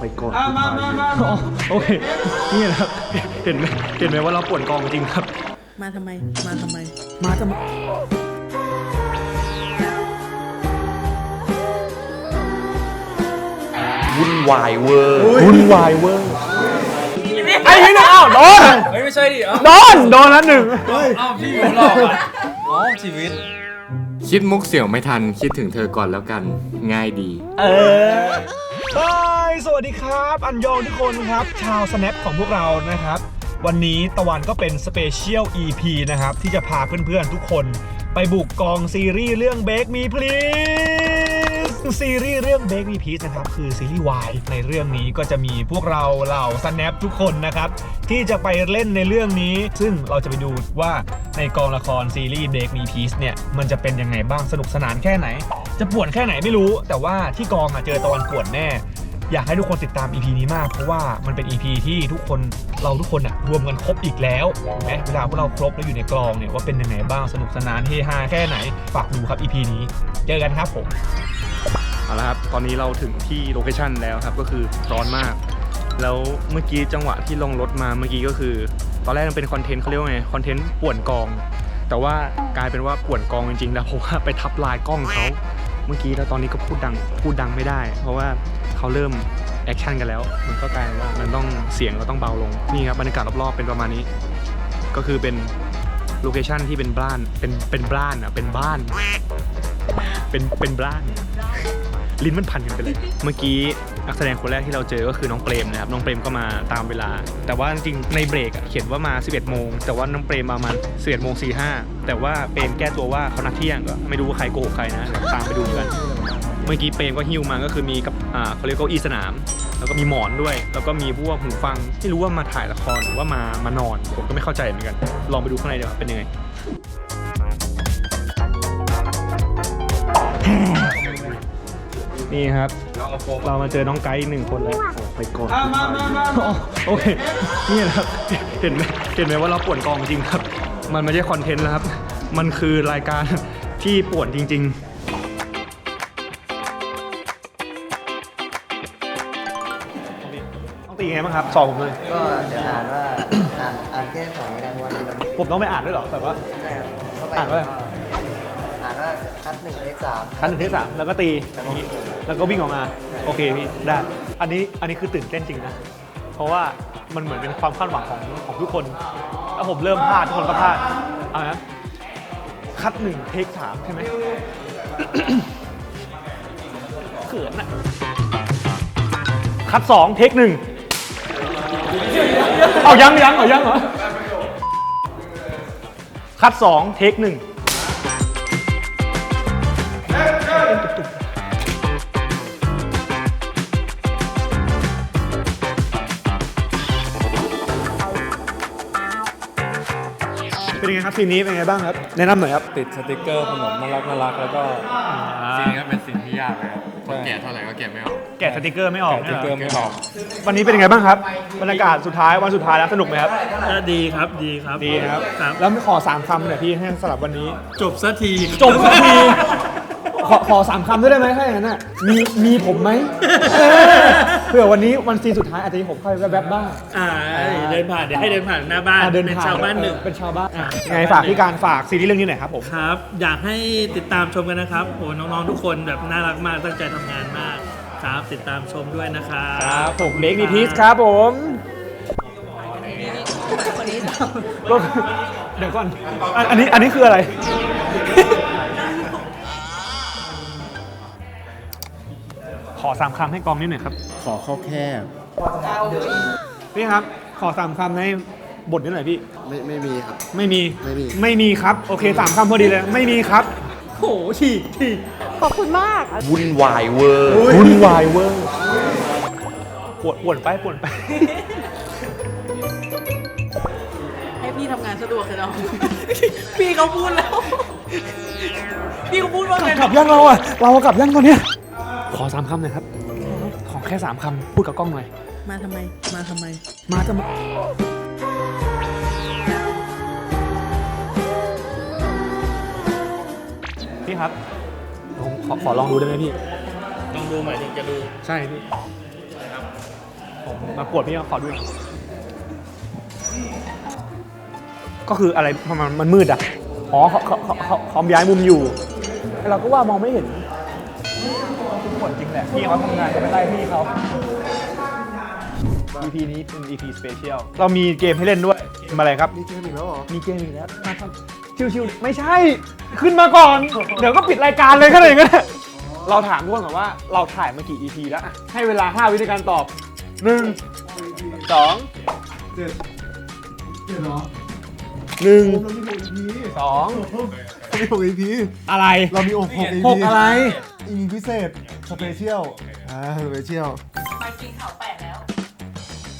ไปก่อนอะมามามาอ๋อโอเค นี่นะครับ เห็นไหมเห็นไหมว่าเราป่วนกองจริงครับ มาทำไม มาทำไม มาทำไม วุ่นวายเวอร์วุ่นวายเวอร์ ไอ้นี่นะอ้าวโดนเฮ้ยไม่ใช่ดิเอ้าโดนโดนแล้วหนึ่ง เอ้าพี่ผมหลอกอะอ๋อชีวิต คิดมุกเสี่ยวไม่ทัน คิดถึงเธอก่อนแล้วกัน ง่ายดี เออ ฮายสวัสดีครับ อันยองทุกคนครับ ชาว snap ของพวกเรานะครับ วันนี้ตะวันก็เป็นสเปเชียล EP นะครับ ที่จะพาเพื่อนๆทุกคน ไปบุกกองซีรีส์เรื่อง Bake Me Please ซีรีส์เรื่อง Baby Peach นะครับคือซีรีส์วายในเรื่องนี้ก็จะมีพวกเราเหล่า snap ทุกคนนะครับ ที่จะไปเล่นในเรื่องนี้ ซึ่งเราจะไปดูว่าในกองละครซีรีส์ Baby Peach เนี่ยมันจะเป็นยังไงบ้างสนุกสนานแค่ไหน จะป่วนแค่ไหนไม่รู้ แต่ว่าที่กองอะเจอตะวันป่วนแน่ อยากให้ทุกคนติดตาม EP นี้มาก เพราะว่ามันเป็น EP ที่ทุกคนเราทุกคนอะรวมกันครบอีกแล้วเห็นไหมเวลาพวกเราครบแล้วอยู่ในกลองเนี่ยว่าเป็นยังไงบ้างสนุกสนานเฮฮาแค่ไหนฝากดูครับ EP นี้ เจอกันครับผมเอาละครับตอนนี้เราถึงที่โลเคชันแล้วครับก็คือร้อนมาก แล้วเมื่อกี้จังหวะที่ลงรถมาเมื่อกี้ก็คือ ตอนแรกมันเป็นคอนเทนต์เขาเรียกว่าไงคอนเทนต์ป่วนกอง แต่ว่ากลายเป็นว่าป่วนกองจริงๆแล้วเพราะว่าไปทับลายกล้องเขาเมื่อกี้แล้วตอนนี้ก็พูดดังพูดดังไม่ได้ เพราะว่า เขาเริ่มแอคชั่นกันแล้ว มันก็กลายเป็นว่ามันต้องเสียงเราต้องเบาลง นี่ครับบรรยากาศรอบๆเป็นประมาณนี้ ก็คือเป็นโลเคชั่นที่เป็นบ้าน เป็น เป็นบ้านอะ เป็นบ้าน เป็น เป็นบ้าน ลิ้นมันพันกันไปเลย เมื่อกี้นักแสดงคนแรกที่เราเจอก็คือน้องเปรมนะครับ น้องเปรมก็มาตามเวลา แต่ว่าจริงๆในเบรกเขียนว่ามา 11 โมง แต่ว่าน้องเปรมมามาณ11โมง45แต่ว่าเปรมแก้ตัวว่าเขานัดเที่ยงก็ไม่รู้ว่าใครโกหกใครนะ ตามไปดูกัน เมื่อกี้เปรมก็หิ้วมาก็คือมีกับอ่าเขาเรียกเก้าอี้สนาม แล้วก็มีหมอนด้วย แล้วก็มีพวกหูฟังไม่รู้ว่ามาถ่ายละครหรือว่ามามานอน ผมก็ไม่เข้าใจเหมือนกัน ลองไปดูข้างในดีกว่าเป็นยังไงนี่ครับ เรามาเจอน้องไกด์อีกหนึ่งคนแล้วไปก่อนอะมามามามาโอเคนี่นะครับเห็นไหมเห็นไหมว่าเราป่วนกองจริงครับ มันไม่ใช่คอนเทนต์แล้วครับ มันคือรายการที่ป่วนจริง ๆ ไงบ้างครับสอบผมเลยก็จะอ่านว่าอ่านอ่านแค่สองรางวัลเราไม่ผมต้องไปอ่านด้วยเหรอแบบว่าได้ครับเข้าไปอ่านว่าอะไร อ่านว่าคัดหนึ่งเลขสาม คันหนึ่งที่สามแล้วก็ตีอย่างนี้แล้วก็วิ่งออกมา โอเคพี่ได้อันนี้อันนี้คือตื่นเต้นจริงนะ เพราะว่ามันเหมือนเป็นความคาดหวังของของทุกคนถ้าผมเริ่มพลาดทุกคนก็พลาดเอานะคัดหนึ่งเทคสามใช่ไหม เขินอะคัดสองเทคหนึ่ง เอายังยังเหรอยังเหรอ คัดสองเทคหนึ่งเป็นยังไงครับทีมนี้เป็นยังไงบ้างครับ แนะนำหน่อยครับ ติดสติกเกอร์ขนมน่ารักน่ารักแล้วก็ จริงๆก็เป็นสิ่งที่ยากเลยครับคน แก่เท่าไหร่ก็แก่ไม่ออกแกะสติกเกอร์ไม่ออกสติกเกอร์ไม่ออก วันนี้เป็นยังไงบ้างครับบรรยากาศสุดท้ายวันสุดท้ายแล้วสนุกไหมครับดีครับดีครับดีนะครับ ครับ แล้วขอสามคำหน่อยพี่ให้สำหรับวันนี้ จบสักทีจบสักที ขอขอสามคำด้วยได้ไหมถ้าอย่างนั้นน่ะมีมีผมไหมเออเผื่อวันนี้วันซีนสุดท้ายอาจจะมีผมเข้าไปแวบๆบ้าง อ่าเดินผ่านเดี๋ยวให้เดินผ่านหน้าบ้านอะเดินเป็นผ่ชาวบ้านหนึ่งเป็นชาวบ้านอะไงฝากพี่การฝากซีรีส์เรื่องนี้หน่อยครับผม ครับ อยากให้ติดตามชมกันนะครับโอ้น้องๆทุกคนแบบน่ารักมากตั้งใจทำงานมากครับ ติดตามชมด้วยนะครับ ครับผมเมกมีพีซครับผมก็เดี๋ยวก่อนอันอันนี้อันนี้คืออะไร ขอสามคำให้กองนิดหน่อยครับ ขอเข้าแคบพี่ครับ ขอสามคำในบทนี้หน่อยพี่ ไม่ไม่มีครับ ไม่มีไม่มี ไม่มีครับ โอเคสามคำพอดีเลย ไม่มีครับโหฉีกฉีกขอบคุณมาก วุ่นวายเวอร์วุ่นวายเวอร์ปวดปวดไปปวดไปให้พี่ทำงานสะดวกเลยเนาะพี่เขาพูดแล้ว พี่เขาพูดว่าไงกลับยังเราอะเรากลับยังตอนเนี้ยขอสามคำหน่อยครับขอ แค่สามคำพูดกับกล้องหน่อย มาทำไม มาทำไม มาจะมาพี่ครับ ผมขอขอลองดูได้ไหมพี่ต้องดูหมายถึงจะดู ใช่พี่ผมมาปวดพี่ขอดูหน่อยก็คืออะไรมันมันมืดอะ อ๋อเขาเขาเขาเขาเขาย้ายมุมอยู่เราก็ว่ามองไม่เห็น พี่เขาทำงานจะไม่ไล่พี่เขา EP นี้เป็น EP Special เรามีเกมให้เล่นด้วยเกมอะไรครับ มีเกมอีกแล้วเหรอ มีเกมอีกแล้วมาครับชิวๆไม่ใช่ ขึ้นมาก่อน เดี๋ยวก็ปิดรายการเลยก็เลยก็ได้เราถามทุกคนก่อนว่าเราถ่ายมากี่ EP แล้วอะให้เวลา 5 วิในการตอบ 1 2 เจ็ดเจ็ดเหรอ1 เรามีหก EP 2เรามีหก EP อะไร เรามีหก EP หกอะไร EP พิเศษ สเปเชียล อ่า สเปเชียลมากินข่าวแปดแล้ว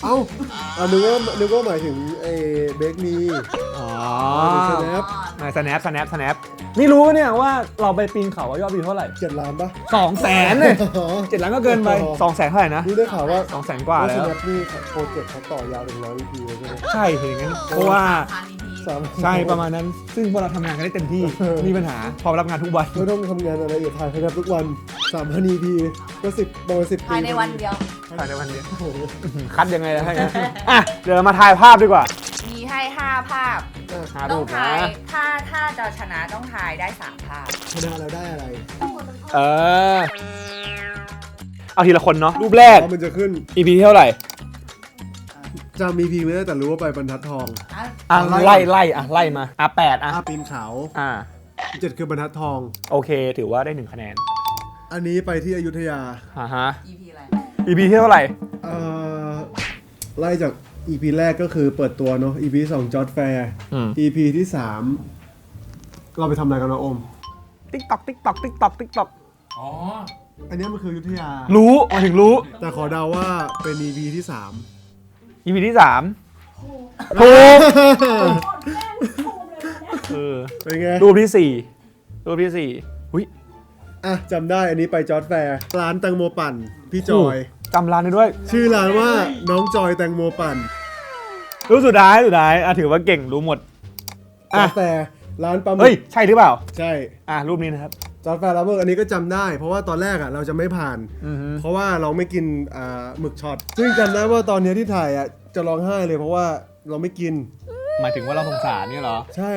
เอ้าอ่านึกว่านึกว่าหมายถึงไอ้เบคมีอ๋อสแนปมาสแนปสแนปสแนปนี่รู้ปะเนี่ยว่าเราไปปีนเขาว่ายอดวิวเท่าไหร่เจ็ดล้านปะ สองแสนเลยอ๋อ เจ็ดล้านก็เกินไปสองแสนเท่าไหร่นะรู้ได้ข่าวว่าสองแสนกว่าสแล้วแนปนี่โปรเจกต์เขาต่อยาวถึงร้อย EP เลยใช่ไหมใช่ถึงอย่างนั้นเพราะว่า พัน EP สามใช่ประมาณนั้น ซึ่งพวกเราทำงานกันได้เต็มที่ เออ มีปัญหาพอรับงานทุกวันไม่ต้องทำงานอะไรอย่าถ่ายครับทุกวันสามพัน EP ก็สิบประมาณสิบปีภายในวันเดียว ภายในวันเดียวโอ้โหคัดยังไงล่ะให้นะอะเดี๋ยวเรามาถ่ายภาพดีกว่ามีให้ 5 ภาพหาต้รูองปทายนะถ้าถ้าจะชนะต้องทายได้ 3 ภาพ ชนะเราได้อะไรเออ เอาทีละคนเนาะรูปแรกเพราะมันจะขึ้น EP เท่าไหร่ จำ EP ไม่ได้แต่รู้ว่าไปบรรทัดทองอะไล่ไล่อะไล่มาอะแปดอะอาปีนเขาอ่าเจ็ดคือบรรทัดทอง โอเค ถือว่าได้หนึ่งคะแนนอันนี้ไปที่อยุธยา อ่าฮะ EP อะไร EP ที่เท่าไหร่ เอ่อ ไล่จาก EP แรกก็คือเปิดตัวเนาะ EP สองจอร์ดแฟร์ อืม EP ที่สามเราไปทำอะไรกันนะโอม ติ๊กตอกติ๊กตอกติ๊กตอกติ๊กตอกอ๋ออันนี้มันคืออยุธยา รู้มาถึงรู้ แต่ขอเดาว่าเป็น EP ที่สาม EP ที่สามถูกเออเป็นไงรูปที่สี่รูปที่สี่อุ้ยอะจำได้อันนี้ไปจอร์ดแฟร์ร้านแตงโมปั่น พี่จอย จำร้านได้ด้วย ชื่อร้านว่าน้องจอยแตงโมปั่น รูปสุดท้ายสุดท้ายอะถือว่าเก่งรู้หมดจออะร์ดแฟร์ร้านปลาหมึเฮ้ย กใช่หรือเปล่า ใช่ อะรูปนี้นะครับ จอร์ดแฟร์ร้านปลาหมึกอันนี้ก็จำได้ เพราะว่าตอนแรกอะเราจะไม่ผ่าน อือฮึ เพราะว่าเราไม่กินอ่าหมึกช็อตซึ่งจำได้ว่าตอนเนี้ยที่ถ่ายอะจะร้องไห้เลยเพราะว่าเราไม่กิน หมายถึงว่าเราสงสารเนี่ยเหรอใช่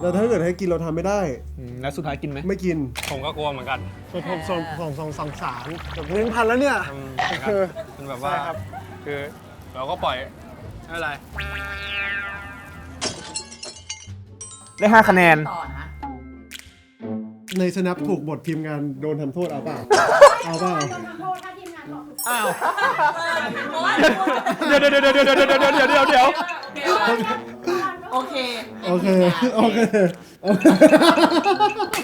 แล้วถ้าเกิดให้กินเราทำไม่ได้ อืมแล้วสุดท้ายกินไหมไม่กิน ผมก็กลัวเหมือนกันผมผมส่งส่งส่งสังสารแบบเลี้ยงพันแล้วเนี่ย อืมนะครับเป็นแบบว่าใช่ครับ คือเราก็ปล่อยไม่เป็นไร ได้ห้าคะแนน ต่อนะ ในสนับถูกบททีมงานโดนทำโทษเอาเปล่า เอาเปล่าอ้าวเดี๋ยวเดี๋ยวเดี๋ยวเดี๋ยวเดี๋ยวเดี๋ยวเดี๋ยวเดี๋ยวเดี๋ยวโอเคโอเค โอเคโอเค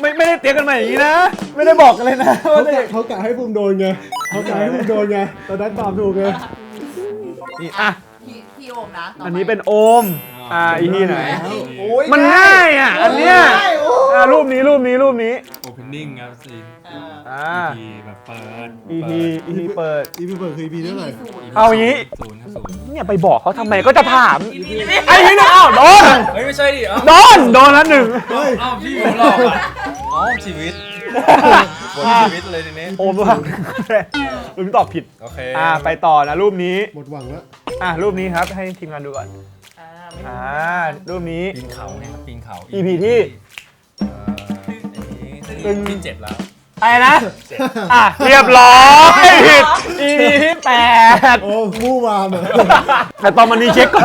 ไม่ไม่ได้เตรียมกันมาอย่างนี้นะ ไม่ได้บอกกันเลยนะเขาว่าจะกะเขากะให้ภูมิโดนไงเขากะให้ภูมิโดนไงตอนนั้นตอบถูกไงนี่อะพี่พี่โอมนะต่ไปอันนี้เป็นโอมอ่าอีพีไหนโอ้ยมันง่ายอะอันเนี้ย อ่ารูปนี้รูปนี้รูปนี้ โอเพนนิ่งครับสิอ่า ทีแบบเปิด EP EP เปิด อีพีเปิดคืออีพีเท่าไหร่เอาอย่างนี้ ศูนย์ครับศูนย์เนี่ยไปบอกเขาทำไมก็จะถามไอ้นี่นะอ้าวโดนเฮ้ยไม่ใช่ดิเอ้าโดนโดนแล้วหนึ่งเฮ้ยเอ้าพี่ผมหลอกอะอ๋อชีวิตบนชีวิตเลยทีนี้ โอมว่าลุงตอบผิด โอเคอ่าไปต่อนะรูปนี้ หมดหวังแล้วอะรูปนี้ครับให้ทีมงานดูก่อน อ่าไม่อ่ารูปนี้ ปีนเขาเนี่ยครับปีนเขา EP ที่เอ่อ อันนี้ที่เจ็ดแล้ว อะไรนะ อะ เรียบร้อยผิด EP ที่แปดโอ้มู่วามอะแต่ตอนมันนี้เช็คก่อน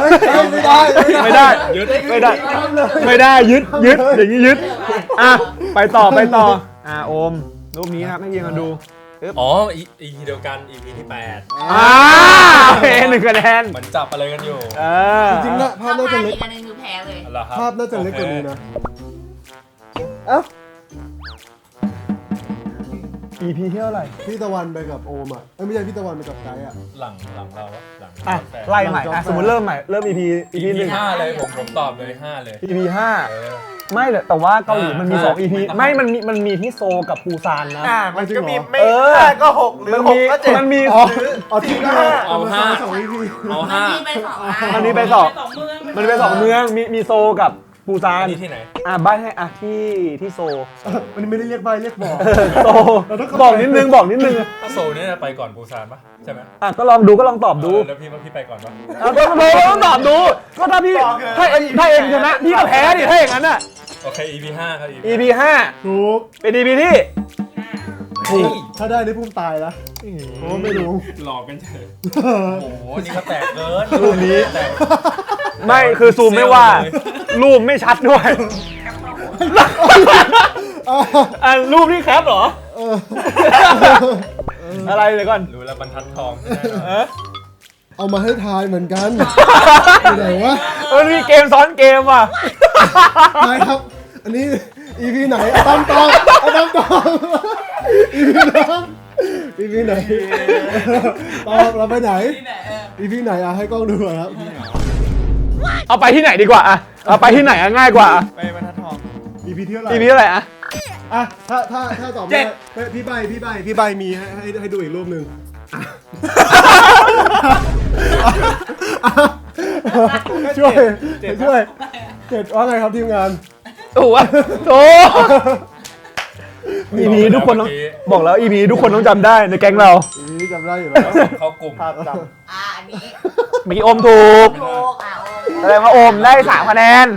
ไม่ได้ ไม่ได้ ยึด ไม่ได้ ไม่ได้ ยึด ยึด อย่างนี้ยึด อะ ไปต่อ ไปต่อ อะโอม รูปนี้ครับให้ทีมงานดูอ๋ออีอีพีเดียวกัน EP ที่แปดอ่าโอเคหนึ่งคะแนนเหมือนจับอะไรกันอยู่เออจริงๆนะภาพถ้าน่าพจะลาดเล็อีกกอันหนึงคือแพ้เลยเหรอครับภาพน่าจะเล็กกว่านี้โอนะเอ้า EP ที่เท่าไหร่ พี่ตะวันไปกับโอมอะเอ้ยไม่ใช่พี่ตะวันไปกับไกด์อะ หลังหลังเราอะหลังอะ แฟนไล่ใหม่อะสมมติเริ่มใหม่ เริ่ม EP EP ห EP นึ่ง ห้าเลยผมผมตอบเลยห้าเลย EP ห้าเออ ไม่แต่แต่ว่าเกาหลีมันมีอ่าสอง EP อ่าไม่ มันมีมันมีที่โซลกับปูซานนะมันก็มีเออก็หกหรือหกก็เจ็ด มันมีอ๋อเอาทีมห้าเอาห้า สองอีพี เอามันห้ามีไปสองอันมันมีไปสอง มันมีไปสองเมือง มีมีโซลกับ ปูซานอันนี้ที่ไหน อะใบให้อะที่ที่โซมันนี้ไม่ได้เรียกใบเรียกบอก โซบอกนิดนึงบอกนิดนึงถ้าโซลเนี่ยไปก่อนปูซานปะใช่ไหมอะก็ลองดูก็ลองตอบดูเออแล้วพี่ว่าพี่ไปก่อนปะอะก็โก็ต้องตอบดู ก็ถ้าพี่ถ้าเองถ้าเองชนะพี่ก็แพ้ดิถ้าอย่างนั้นอะ โอเค EP 5ครับ EP EP ถูก5เป็น EP ที่ ถูกถ้าได้ได้พุ่มตายแล้วเพราะว่าไม่รู้ หลอกกันเฉยโอ้โห นี่ก็แตกเกินรูปนี้แตกไม่คือซูมไม่ว่า รูปไม่ชัดด้วย อะรูปที่แคปเหรอ อะไรเดี๋ยวก่อน รู้แล้วบรรทัดทองไม่ได้หรอเออเอามาให้ทายเหมือนกันไหนวะเออมีเกมซ้อนเกมว่ะ ทายครับ อันนี้ EP ไหนอะตามตอบอะตามตอบ EP ไหน EP ไหนตอบเราไปไหน EP ไหนอะให้กล้องดูหน่อยครับ เอาไปที่ไหนดีกว่าอะเอาไปที่ไหนอะง่ายกว่าไปบรรทัดทอง EP ที่เท่าไหร่ EP เท่าไหร่อะอะถ้าถ้าถ้าตอบไม่ได้พี่ใบพี่ใบพี่ใบมีให้ให้ให้ดูอีกรูปหนึ่งอะช่วยช่วยเจ็ดว่าไงครับทีมงานถูกวะโถ EP ทุกคนต้องบอกแล้ว EP ทุกคนต้องจำได้ในแก๊งเราอีนี้จำได้อยู่แล้ว เข้ากลุ่มภาพจอ่าอันนี้เมื่อกี้โอมถูก โลกอะโอ แสดงว่าโอมได้สามคะแนน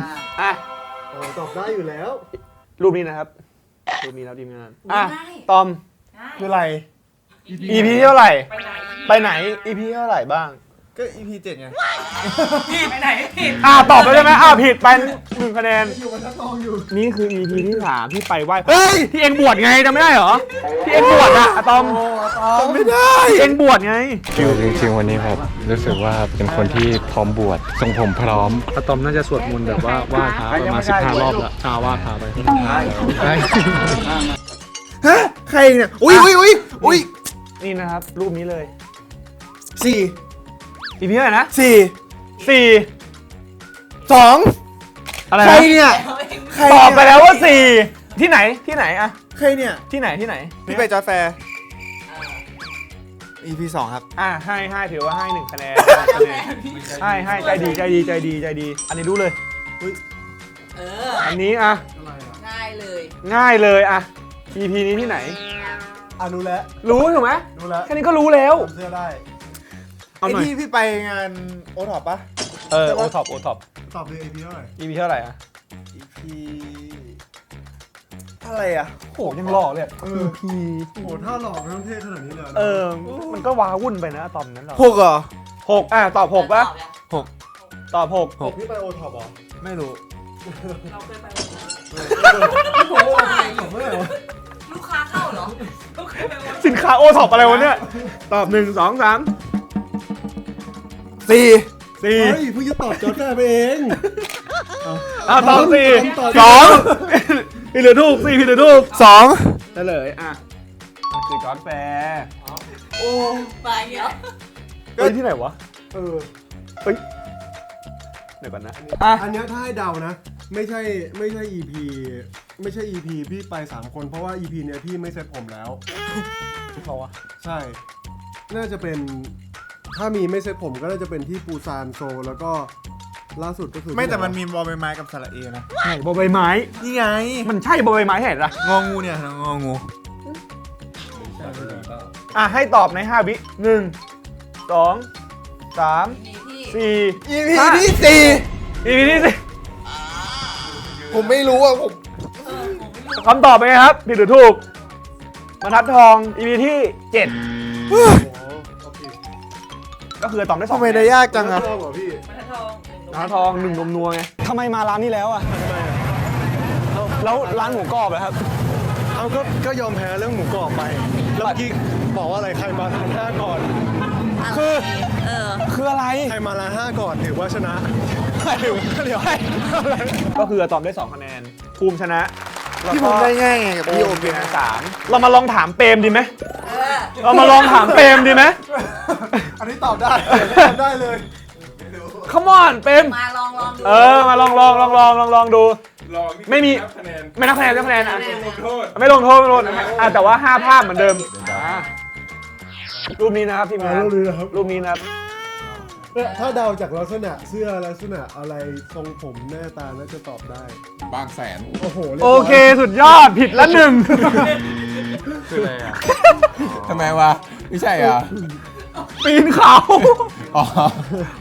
อะำโอ้ตอบได้อยู่แล้วรูปนี้นะครับรูปนี้ครับทีมงานอะตอม คืออะไร EP ที่เท่าไหร่ ไปไหน EP เท่าไหร่บ้าง ก็ EP 7ไงพี่ไปไหนผิดอ่าตอบไปใช่ไหมอ่าผิดไปหนึ่งคะแนน อยู่บนทักทองอยู่นี่คือ EP ที่สามที่ไปไหว้เฮ้ยที่เองบวชไงจำไม่ได้เหรอที่เองบวชอะอะตอมจำไม่ได้ที่เองบวชไงคือจริงๆวันนี้ผมรู้สึกว่าเป็นคนที่พร้อมบวชทรงผมพร้อมอะตอมน่าจะสวดมนต์แบบว่าไหว้พระประมาณสิบห้ารอบแล้วชาไหว้พระไปใครเนี่ยอุ้ยอุ้ยอุ้ยอุ้ยนี่นะครับ รูปนี้เลยสี่ EP เท่าไหร่นะสี่สี่สองอะไรใครนะเนี่ยใครตอบไปเนี่ยแล้วว่าสี่ที่ไหนที่ไหนอะใครเนี่ยที่ไหนที่ไหนพี่ไปจอร์จแฟร์ EP สองครับ อะให้ให้ถือว่าให้หนึ่งคะแนนคะแนนให้ให้ใจดีใจดีใจดีใจดี อันนี้รู้เลย เออ อันนี้อะง่ายเลยง่ายเลยอะ EP นี้ที่ไหน อะรู้แล้วรู้ถูกไหมรู้แล้วแค่นี้ก็รู้แล้วจำเสื้อได้ เอาไอหน่อยที่พี่ไปงานโอท็อปปะ เออโอท็อป โอท็อปตอบเลย EP เท่าไหร่ EP เท่าไหร่อะ EP อะไรอะโหยังหล่อเลยเออ EP โอ้โหถ้าหลอกทั้งเท่ขนาดนี้เลยหรเออ มันก็ว้าวุ่นไปนะตอนนั้นหรอหกเหรอ หกอะ ตอบหกปะหก ตอบหกหกพี่ไปโอท็อปเหรอไม่รู้ เราเคยไปพี่โอ้โหตอบเมื่อไหร่วะลูกค้าเข้าเหรอเราเคยไปวันสินค้าโอท็อปอะไรวะเนี่ย ตอบหนึ่งสองสาม สี่สี่เฮ้ยเพิ่งจะตอบจอร์จแฟร์ไปเองอะตอบสี่ตอบสองพี่เหลือถูกสี่พี่เหลือถูกสองเฉลยอะมันคือจอร์ดแฟร์ไปเงี้ยเฮ้ยที่ไหนวะเออเฮ้ยเดี๋ยวก่อนนะอะอันเนี้ยถ้าให้เดานะ ไม่ใช่ไม่ใช่ EP ไม่ใช่ EP พี่ไป 3 คนเพราะว่า EP เนี้ยพี่ไม่เซ็ตผมแล้วเขาอะใช่ น่าจะเป็น ถ้ามีไม่เซ็ตผมก็น่าจะเป็นที่ปูซานโซลแล้วก็ล่าสุดก็คือไม่แต่มันมีบอลใบไม้กับสระเอนะไหนบอใบไม้ นี่ไง มันใช่บอใบไม้เห็นละงองูเนี่ยงองูอะให้ตอบใน 5 วิหนึ่งสองสามมีที่สี่ EP ที่สี่อีพีที่สี่ผมไม่รู้อะผมคำตอบเป็นไงครับ ผิดหรือถูกบรรทัดทองอีพีที่เจ็ด ก็คือตอบได้สองทำไมได้ยากจังอะชอบเหรอพี่บรรทัดทองบรรทัดทองหนึ่งนมนัวไงทำไมมาร้านนี้แล้วอะแล้วร้านหมูกรอบเหรอครับ เอาก็ก็ยอมแพ้เรื่องหมูกรอบไป แล้วเมื่อกี้บอกว่าอะไรใครมาร้านห้าก่อน คือเออ คืออะไร ใครมาร้านห้าก่อนถือว่าชนะ เดี๋ยวเดี๋ยวให้ก็คือตอบได้สองคะแนน ภูมิชนะแล้วพี่ผก็มได้ง่ายไงกับโอพี่โอมมเป็นนะสามเรามาลองถามเปรมดีไหม เออ เรามาลองถามเปรมดีไหม อันนี้ตอบได้ตอบได้เลย Come on เปรมมาลองลองดูเออมาลองลองลองลองลองลองดู ลองไม่มีคะแนนไม่นับคะแนนไม่นับคะแนนอะลงโทษไม่ลงโทษไม่ลงโทษอะแต่ว่าห้าภาพเหมือนเดิมอะรูปนี้นะครับทีมงานรูปนี้นะครับ รูปนี้นะครับ ถ้าเดาจากลักษณะเสื้อลักษณะอะไรทรงผมหน้าตาน่าจะตอบได้ บางแสนโอ้โหรียบโอร้ยเคสุดยอดผิดละหนึ่ง คืออะไรอะทำไมวะ ไม่ใช่อะ ปีนเขา อ๋อ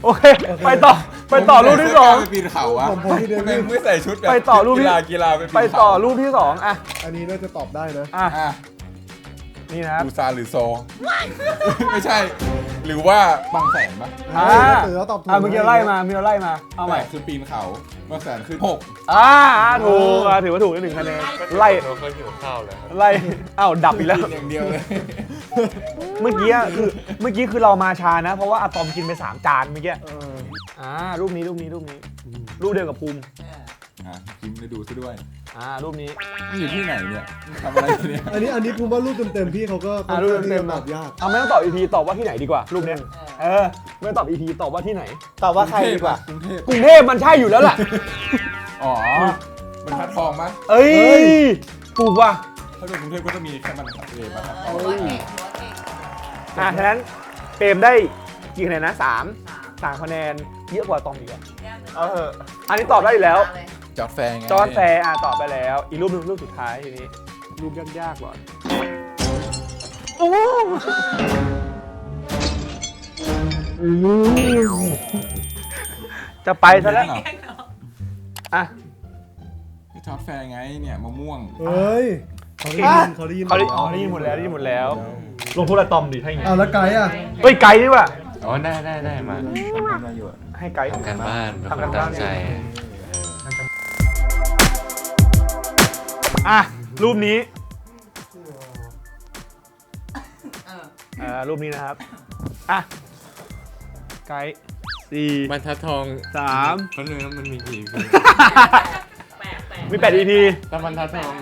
โอเค ไปต่อ ไปต่อรูปที่สอง ไปปีนเขาวะผมผมที่เดิน ทำไมไม่ใส่ชุดแบบไปต่อรูปที่ กีฬากีฬาไปปีนไปเขาต่อรูปที่สองอะ อันนี้น่าจะตอบได้นะ อะ อะ นี่นะครับดูซาหรือโซ ไม่ใช่ หรือว่าบางแสนปะอ่าเออตอบถูก อะเมื่อกี้ไล่มาเมื่อกี้ไล่มา เอาใหม่แต่คือปีนเขาบางแสนคือหกอ่าอ่าถูกอะถือว่าถูกได้หนึ่งคะแนนไล่เราเคยหิวข้าวเลยครับไล่อ้าวดับอีกแล้ว อย่างเดียวเลย เมื่อกี้อะคือเมื่อกี้คือเรามาช้านะ เพราะว่าอะตอมกินไปสามจานเมื่อกี้เอออ่ารูปนี้รูปนี้รูปนี้ รูปเดียวกับภูมิ อะพิมพ์ได้ดูซะด้วยอ่ารูปนี้นี่อยู่ที่ไหนเนี่ยทำอะไรเนี่ยอันนี้อันนี้ผมว่ารูปเต็มๆพี่เขาก็อ่ารูปเต็มๆตนะอบยาก เอาไม่ต้องตอบ EP ตอบว่าที่ไหนดีกว่ารูปเนี้ยเออไม่ต้องตอบ EP ตอบว่าที่ไหน ตอบว่าใครดีกว่า กรุงเทพกรุงเทพมันใช่อยู่แล้วล่ะ อ๋อมันทัดทองปะเอ้ยถูกว่ะถ้าเป็นกรุงเทพก็จะมีแค่บรรทัดเองบรรทัดทองหัวเก่งหัวเก่งอะฉะนั้นเปรมได้กี่คะแนนนะสามสามคะแนนเยอะกว่าตอมอีกอะแก้มหนึ่งเอออันนี้ตอบได้อยู่แล้วเลย จอดแฟร์ไงจอร์นแฟร์อะตอบไปแล้ว อีกรูปหนึงรูปสุดท้ายทีนี้ รูปยากๆก่อนโอ้จะไปซะแล้วเหรออะ จอดแฟร์ไงเนี่ยมะม่วงเฮ้ยเขาได้ยินเขาได้ยินเขาได้อ๋อได้ยินหมดแล้วได้ยินหมดแล้ว ลงโทษอะตอมดิให้ไงอ้าวแล้วไกด์อะเฮ้ยไกด์นี่ว่ะอ๋อได้ได้ได้มาให้ไกด์ทำการบ้านเป็นทำคกานรบ้าตั้นงใจ อะ รูปนี้เอออ่ารูปนี้นะครับ อะ ไกด์สี่บรรทัดทองสามเพราะเนื้อมันมีกี่ EP แปะแปะมีแปด EP ถ้าบรรทัดทอง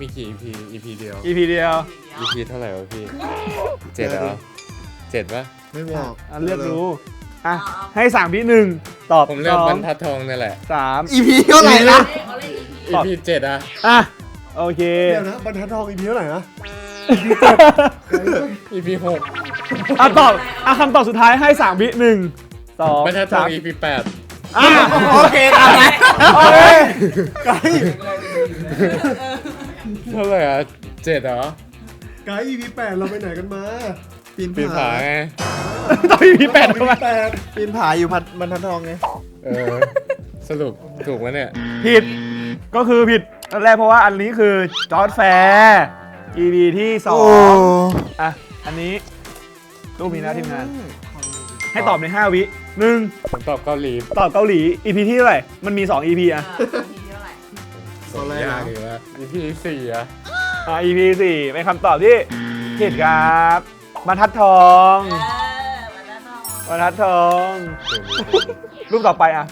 มีกี่ EP EP เดียว EP เดียว EP เท่าไหร่วะพี่เจ็ดเหรอเจ็ดปะไม่บอกอะเลือกดูอะ ให้สามพี่หนึ่งตอบผมเลือกสอบรงรทัดทองนี่แหละสามอีพีเท่าไหร่นะเขาเล่น EP เจ็ดอะอะ โอเค เดี๋ยวนะบรรทัดทองอีพีเท่าไหร่นะ EP หกอะตอบอะคำตอบสุดท้ายให้สามวิหนึ่งสองบรรทัดทอสางม EP แปดอะโอเคตามนั้นโอเคไกด์เท่าไหร่อะเจ็ดเหรอไกด์อีพีแปดเราไปไหนกันมาปีนปีนผาไงตอบ EP แปดทำไม แปดปีนผาอยู่พัดบรรทัดทองไง เออ สรุปถูกไหมเนี่ย ผิด ก็คือผิด อันแรกเพราะว่าอันนี้คือจอร์ดแฟร์ EP ที่สองอะ อันนี้รูปนี้นะทีมงาน ให้ตอบใน 5 วิหนึ่งผมตอบเกาหลีตอบเกาหลี EP ที่เท่าไหร่ มันมี 2 EP อะเออทีเท่าไหร่ยากอยู่แล้ว EP สี่อะอะ EP 4เป็นคำตอบที่ผิดครับบรรทัดทองเออมาแล้วเนาะบรรทัดทอง รูปต่อไปอะ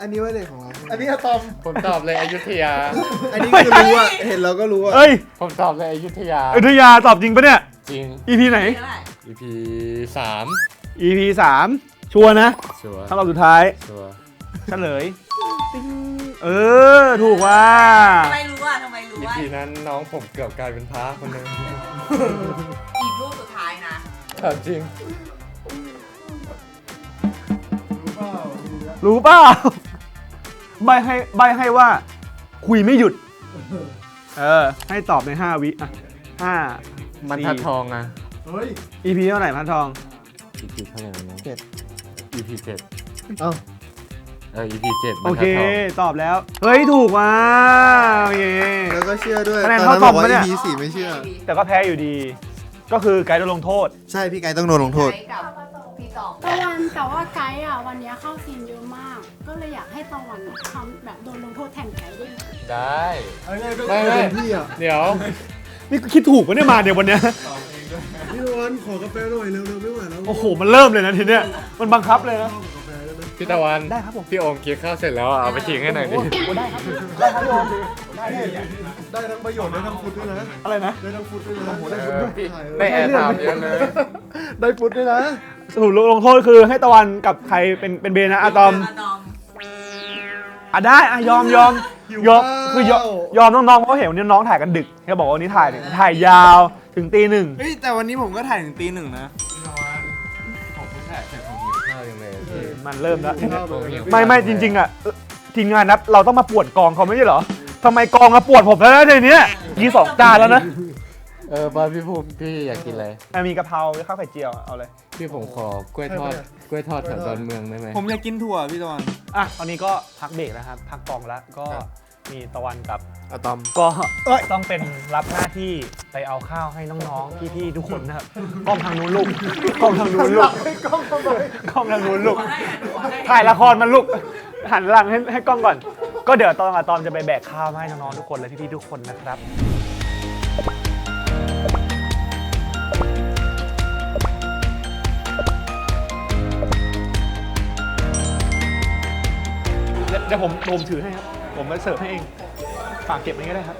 อันนี้ว่าเด็กของเรา อันนี้อะตอม ผมตอบเลยอยุธยา อันนี้คือรู้อะเห็นเราก็รู้อะเอ้ยผมตอบเลยอยุธยา อยุธยาตอบจริงปะเนี่ย จริง EP ไหน เท่าไหร่ EP สาม EP 3ชัวร์นะชัวร์คำตอบสุดท้ายชัวร์เฉลยติ๊งเออ ถูกว่า ทำไมรู้ว่าทำไมรู้ว่า EP นั้นน้องผมเกือบกลายเป็นพระคนหนึงอีกรูปสุดท้ายนะถามจริง รู้เปล่า ใบให้ใบให้ว่าคุยไม่หยุด เออ ให้ตอบใน 5 วิอะห้าบรรทัดทองอะเฮ้ย EP เท่าไหร่พันทอง EP เท่าไหร่นะ เจ็ด EP เจ็ดเอ้า เออ EP เจ็ดบรโอรเคทัดทองตอบแล้ว เฮ้ย ถูกว่ะโอเค แล้วก็เชื่อด้วยคะแนนตอนเท่านั้นตบออมกว่าปะเนี่ย EP สี่ไม่เชื่อ แต่ก็แพ้อยู่ดี ก็คือไกด์โดนลงโทษ ใช่พี่ไก่ต้องโดนลงโทษ ใช้กับ พี่ตองตะวันแต่ว่าไกด์อะวันนี้เข้าซีนเยอะมาก ก็เลยอยากให้ตะวันอะทำแบบโดนลงโทษแทนไกด์ด้วยได้ เอาง่ายๆก็ไม่ไม่ เป็นพี่อะเดี๋ยว นี่คิดถูกปะเนี่ยมาเดี๋ยววันเนี้ยพี่ตะวันขอกาแฟหน่อยเร็วๆไม่ไหวแล้วโอ้โหมันเริ่มเลยนะทีเนี้ยมันบังคับเลยนะขอกาแฟได้ไหมพี่ตะวัน ได้ครับผมพี่โอมกินข้าวเสร็จแล้วอะเอาไปทิ้งให้หน่อยดิ ได้ครับได้ครับพี่โอมได้ได้ได้ทั้งประโยชน์ได้ทั้งฟุตด้วยนะอะไรนะ ได้ทั้งฟุตด้วยนะเออพี่ได้แอร์ไทม์เยอะเลย ได้ฟุตด้วยนะ สรุปลงโทษคือให้ตะวันกับใครเป็นเป็นเบนนะอะตอมอะตอมอะได้อะยอมยอมหิวยอมข้าวคือยอมยอมน้องๆเพราะเห็นวันนี้น้องถ่ายกันดึกเขาบอกว่าวันนี้ถ่ายเนี่ยถ่ายยาวถึงตีหนึ่งเฮ้ยแต่วันนี้ผมก็ถ่ายถึงตีหนึ่งนะแต่ผมหิวข้าวยังไงพี่มันเริ่มแล้วผมหิวไม่ไม่จริง ๆอะเอ่อทีมงานนัดเราต้องมาปวดกองเขาไม่ใช่เหรอทำไมกองมาปวดผมแล้วนะทีเนี้ยยีสองจานแล้วนะ เออบอลพี่ภูมิพี่อยากกินอะไร อะมีกะเพราข้าวไข่เจียวเอาเลย พี่ผมขอกล้วยทอดกล้วยทอดแถวดอนเมืองได้ไหมผมอยากกินถั่วพี่ตอน อะตอนนี้ก็พักเบรกนะครับ พักกองแล้วก็มีตะวันกับ อะตอม ก็ต้องเป็นรับหน้าที่ไปเอาข้าวให้น้องๆ พี่ๆ ทุกคนนะครับ กล้องทางนู้นลูก กล้องทางนู้นลูก กล้องทำไมกล้องทางนู้นลูก ถ่ายละครมันลูก หันหลังให้ให้กล้องก่อน ก็เดี๋ยวตอนกับตอมจะไปแบกข้าวมาให้น้องๆ ทุกคนและพี่ๆ ทุกคนนะครับ เดี๋ยวเดี๋ยวผมผมถือให้ครับ ผมมาเสิร์ฟให้เอง ฝากเก็บไว้ก็ได้ครับ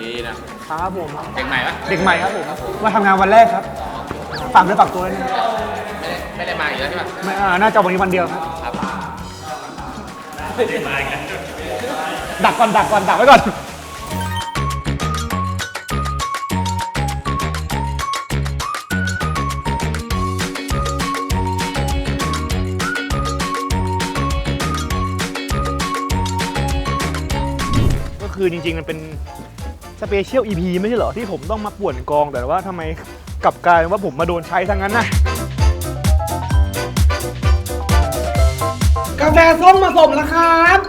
ดีนะครับผม เด็กใหม่ปะเด็กใหม่ครับผม มาทำงานวันแรกครับ ฝากด้วยฝากตัวด้วยนะไม่ได้มาอีกแล้วใช่ปะ ไม่อ่าน่าจะวันนี้วันเดียวครับครับดัก ก่อนดักก่อนดักไว้ก่อน ก็คือจริงๆ มันเป็นสเปเชียลอีพีไม่ใช่เหรอ ที่ผมต้องมาป่วนกองแต่ว่าทำไมกลับกลายเป็นว่าผมมาโดนใช้ทั้งนั้นนะกาแฟส้มมาส่งแล้วครับ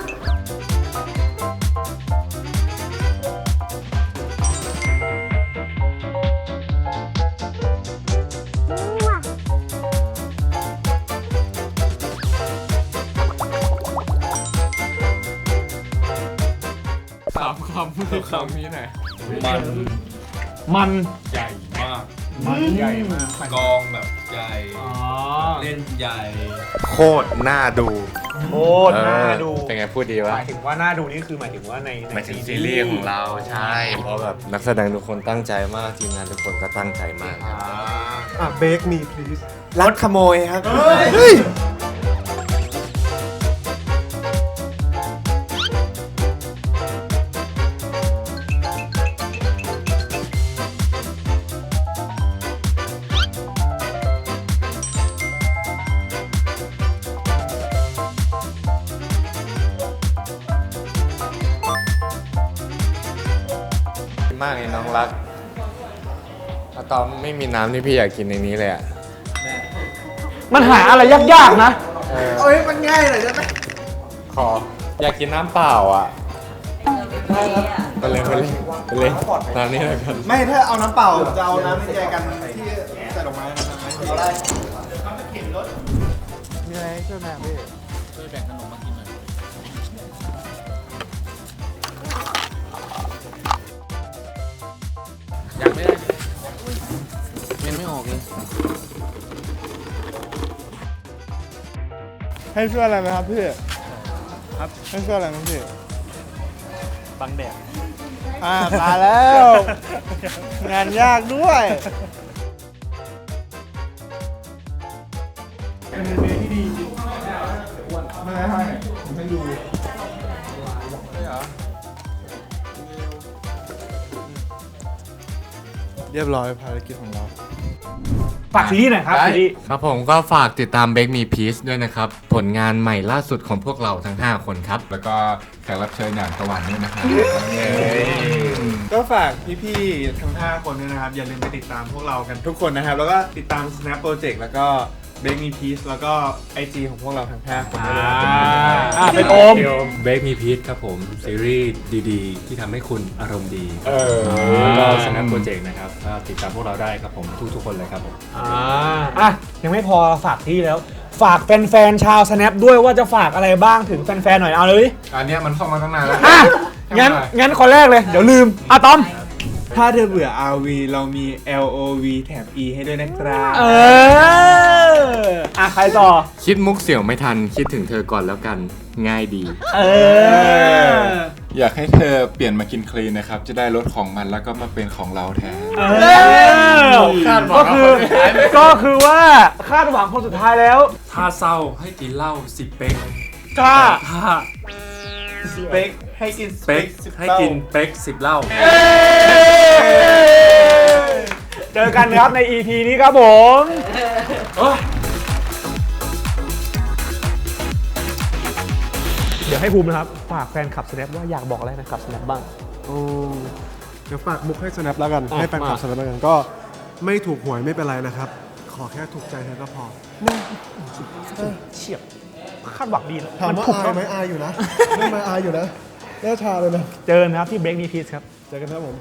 คำคำนี้หน่อยมันมันใหญ่มาก มันใหญ่มากกองแบบใหญ่ อ๋อเล่นใหญ่ โคตรน่าดู โคตรน่าดูเป็นไงพูดดีหวะมายถึงว่าน่าดูนี่คือหมายถึงว่าในหมายถึงซีรีส์ของเราใช่เพราะแบบนักแสดงทุกคนตั้งใจมากทีมงานทุกคนก็ตั้งใจมากอะเบคมี please รักขโมยครับม ไม่มีน้ำที่พี่อยากกินในนี้เลยอะมันหาอะไรยากๆนะ เออเอ้ยมันง่ายเลยได้ไหมขอ อยากกินน้ำเปล่าอะไปเลยไปเลยไปเลยน้ำนี่เลยกันไม่ถ้าเอาน้ำเปล่าจะเอาน้ำในใจกันที่ใส่ดอกไม้นะครับเอาได้มีอะไรช่วยแม่พี่ยัง ออกเลย ให้ช่วยอะไรไหมครับพี่ครับ ให้ช่วยอะไรไหมพี่ บังแดด อ่ามาแล้ว งานยากด้วยเรียบร้อยภารกิจของเรา ฝากซีรีส์หน่อยครับซีรีส์ครับผมก็ฝากติดตาม Bake Me Peace ด้วยนะครับ ผลงานใหม่ล่าสุดของพวกเราทั้ง 5 คนครับ แล้วก็แขกรับเชิญอย่างตะวันด้วยนะครับก็ฝากพี่ๆทั้ง 5 คนด้วยนะครับ อย่าลืมไปติดตามพวกเรากันทุกคนนะครับ แล้วก็ติดตาม Snap Project แล้วก็ Break Me Peace แล้วก็ IG ของพวกเราทั้ง5คนด้วยนะครับอ่าเป็นโอม เบรกมีพีทครับผม ซีรีส์ดีๆ ที่ทำให้คุณอารมณ์ดีเออแล้วก็สแนปโปรเจกต์นะครับก็ติดตามพวกเราได้ครับผมทุกๆคนเลยครับผม อ่าอะยังไม่พอฝากที่แล้ว ฝากแฟนๆชาว snap ด้วยว่าจะฝากอะไรบ้างถึงแฟนๆหน่อยเอาเลยอันเนี้ยมันเข้ามาตั้งนานแล้ว อะงั้นงั้นคนแรกเลย เดี๋ยวลืมอะต้อม ถ้าเธอเบื่อ RV เรามี LOV แถม E ให้ด้วยนะครับเอออะใครต่อ คิดมุกเสี่ยวไม่ทัน คิดถึงเธอก่อนแล้วกัน ง่ายดี เออ อยากให้เธอเปลี่ยนมากินคลีนนะครับ จะได้ลดของมันแล้วก็มาเป็นของเราแทน เออ คาดหวัก็งคือว่าคนสุดท้ายไม่ก็คือว่าคาดหวังคนสุดท้ายแล้วถ้าเศร้าให้กินเหล้าสิเป๊กถ้าถ้า สเปค ให้กินสเป๊กสิบให้เท่ากินเป๊กสิบเหล้า เจอกันครับใน EP นี้ครับผมเดี๋ยวให้ภูมินะครับ ฝากแฟนคลับ Snap ว่าอยากบอกอะไรนะครับ Snap บ้างโอ้เดี๋ยวฝากมุกให้ snap แล้วกันอะให้แฟนคลับมา snap แล้วกันก็ไม่ถูกหวยไม่เป็นไรนะครับ ขอแค่ถูกใจเธอก็พอเฉียบคาดหวังดีแล้วถามว่าถูกอายต้องไหมอายอยู่นะ ไม่มาอายอยู่นะ หน้าชาเลยนะ เจอกันครับที่ Break Me Peace ครับ เจอกันครับผม